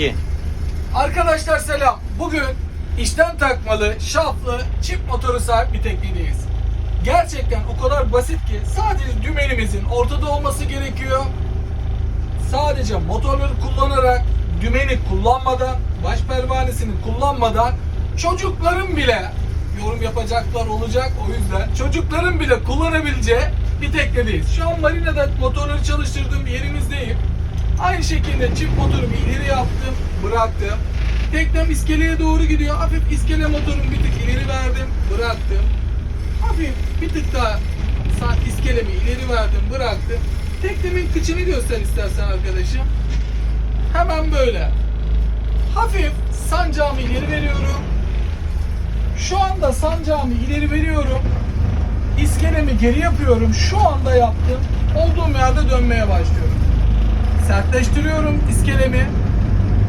2. Arkadaşlar selam. Bugün içten takmalı, şaflı, çift motoru sahip bir teknedeyiz. Gerçekten o kadar basit ki sadece dümenimizin ortada olması gerekiyor. Sadece motorları kullanarak, dümeni kullanmadan, baş pervanesini kullanmadan çocukların bile yorum yapacaklar olacak o yüzden çocukların bile kullanabileceği bir teknedeyiz. Şu an marinada motorları çalıştırdığım bir yerimizdeyim. Aynı şekilde çift motorumu ileri yaptım, bıraktım. Teknem iskeleye doğru gidiyor. Hafif iskele motorumu bir tık ileri verdim, bıraktım. Hafif bir tık daha iskelemi ileri verdim, bıraktım. Teknemin kıçını göster istersen arkadaşım. Hemen böyle. Hafif sancağımı ileri veriyorum. Şu anda sancağımı ileri veriyorum. İskelemi geri yapıyorum. Şu anda yaptım. Olduğum yerde dönmeye başlıyorum sertleştiriyorum iskelemi.